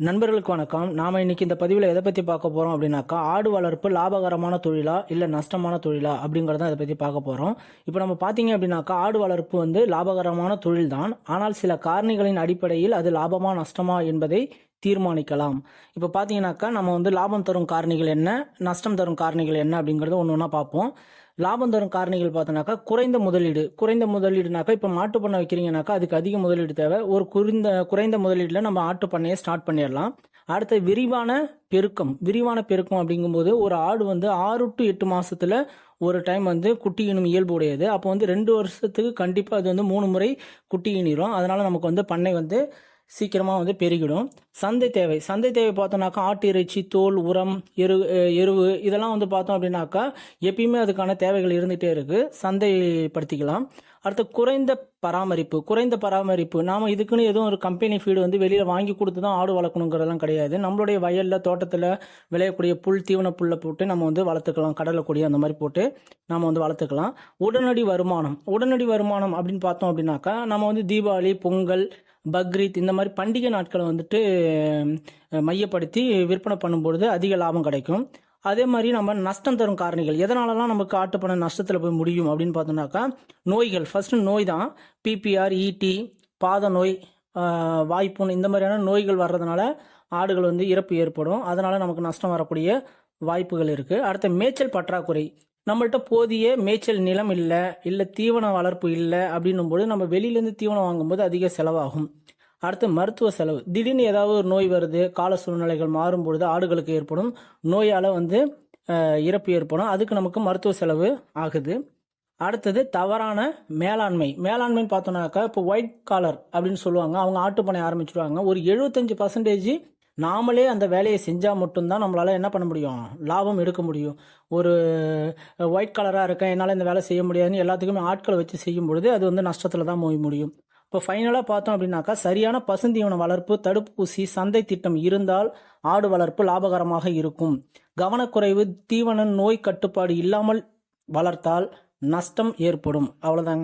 நண்பர்களுக்கு வணக்கம் நாம இன்னைக்கு இந்த பதிவில் எதை பற்றி பார்க்க போகிறோம் அப்படின்னாக்கா ஆடு வளர்ப்பு லாபகரமான தொழிலா இல்லை நஷ்டமான தொழிலா அப்படிங்கிறத இதை பற்றி பார்க்க போகிறோம் இப்போ நம்ம பார்த்தீங்க அப்படின்னாக்கா ஆடு வளர்ப்பு வந்து லாபகரமான தொழில் தான் ஆனால் சில காரணிகளின் அடிப்படையில் அது லாபமா நஷ்டமா என்பதை தீர்மானிக்கலாம். இப்போ பார்த்தீங்கன்னாக்கா நம்ம வந்து லாபம் தரும் காரணிகள் என்ன நஷ்டம் தரும் காரணிகள் என்ன அப்படிங்கிறத ஒன்று ஒன்றா பார்ப்போம் லாபம் தரும் காரணிகள் பார்த்தோன்னாக்கா குறைந்த முதலீடு. குறைந்த முதலீடுனாக்கா இப்போ மாட்டு பண்ணை வைக்கிறீங்கனாக்கா அதுக்கு அதிக முதலீடு தேவை. ஒரு குறைந்த குறைந்த முதலீட்டில் நம்ம ஆட்டு பண்ணையை ஸ்டார்ட் பண்ணிடலாம். அடுத்த விரிவான பெருக்கம். விரிவான பெருக்கம் அப்படிங்கும்போது ஒரு ஆடு வந்து ஆறு டு எட்டு மாசத்துல ஒரு டைம் வந்து குட்டி இனும் இயல்பு உடையது. அப்போ வந்து ரெண்டு வருஷத்துக்கு கண்டிப்பாக அது வந்து மூணு முறை குட்டி ஈனிரும் அதனால நமக்கு வந்து பண்ணை வந்து சீக்கிரமாக வந்து பெருகிடும். சந்தை தேவை. சந்தை தேவை பார்த்தோம்னாக்கா ஆட்டு இறைச்சி தோல் உரம் எரு எருவு இதெல்லாம் வந்து பார்த்தோம் அப்படின்னாக்கா எப்பயுமே அதுக்கான தேவைகள் இருந்துகிட்டே இருக்குது சந்தைப்படுத்திக்கலாம். அடுத்து குறைந்த பராமரிப்பு. குறைந்த பராமரிப்பு. நாம் இதுக்குன்னு எதுவும் ஒரு கம்பெனி ஃபீடு வந்து வெளியில் வாங்கி கொடுத்து தான் ஆடு வளர்க்கணுங்கிறதெல்லாம் கிடையாது. நம்மளுடைய வயலில் தோட்டத்தில் விளையக்கூடிய புல் தீவன புல்லை போட்டு நம்ம வந்து வளர்த்துக்கலாம். கடலை கொடி அந்த மாதிரி போட்டு நம்ம வந்து வளர்த்துக்கலாம். உடனடி வருமானம். உடனடி வருமானம் அப்படின்னு பார்த்தோம் அப்படின்னாக்கா நம்ம வந்து தீபாவளி பொங்கல் பக்ரீத் இந்த மாதிரி பண்டிகை நாட்களை வந்துட்டு மையப்படுத்தி விற்பனை பண்ணும்பொழுது அதிக லாபம் கிடைக்கும். அதே மாதிரி நம்ம நஷ்டம் தரும் காரணிகள் எதனாலலாம் நமக்கு ஆட்டுப்பண நஷ்டத்தில் போய் முடியும் அப்படின்னு பார்த்தோம்னாக்கா நோய்கள். ஃபர்ஸ்ட் நோய் தான் பிபிஆர் இடி பாத நோய் ஆஹ், வாய்ப்புண் இந்த மாதிரியான நோய்கள் வர்றதுனால ஆடுகள் வந்து இறப்பு ஏற்படும். அதனால நமக்கு நஷ்டம் வரக்கூடிய வாய்ப்புகள் இருக்குது அடுத்த மேய்ச்சல் பற்றாக்குறை. நம்மள்ட்ட போதிய மேய்ச்சல் நிலம் இல்லை இல்லை தீவன வளர்ப்பு இல்லை அப்படின்னும் போது நம்ம வெளியிலேருந்து தீவனம் வாங்கும்போது அதிக செலவாகும். அடுத்து மருத்துவ செலவு. திடீர்னு ஏதாவது ஒரு நோய் வருது கால சூழ்நிலைகள் மாறும் பொழுது ஆடுகளுக்கு ஏற்படும் நோயால் வந்து இறப்பு ஏற்படும். அதுக்கு நமக்கு மருத்துவ செலவு ஆகுது. அடுத்தது தவறான மேலாண்மை. மேலாண்மைன்னு பார்த்தோம்னாக்கா இப்போ ஒயிட் காலர் அப்படின்னு சொல்லுவாங்க. அவங்க ஆட்டுப்பனை ஆரம்பிச்சிடுவாங்க ஒரு எழுபத்தஞ்சு பர்சன்டேஜ் நாமளே அந்த வேலையை செஞ்சால் மட்டும்தான் நம்மளால் என்ன பண்ண முடியும்? லாபம் எடுக்க முடியும். ஒரு ஒயிட் கலராக இருக்கேன் என்னால் இந்த வேலை செய்ய முடியாதுன்னு எல்லாத்துக்குமே ஆட்களை வச்சு செய்யும் பொழுது அது வந்து நஷ்டத்தில் தான் போய் முடியும். இப்போ ஃபைனலாக பார்த்தோம் அப்படின்னாக்கா சரியான பசுந்தீவன வளர்ப்பு தடுப்பூசி சந்தை திட்டம் இருந்தால் ஆடு வளர்ப்பு லாபகரமாக இருக்கும். கவனக்குறைவு தீவன நோய் கட்டுப்பாடு இல்லாமல் வளர்த்தால் நஷ்டம் ஏற்படும். அவ்வளோதாங்க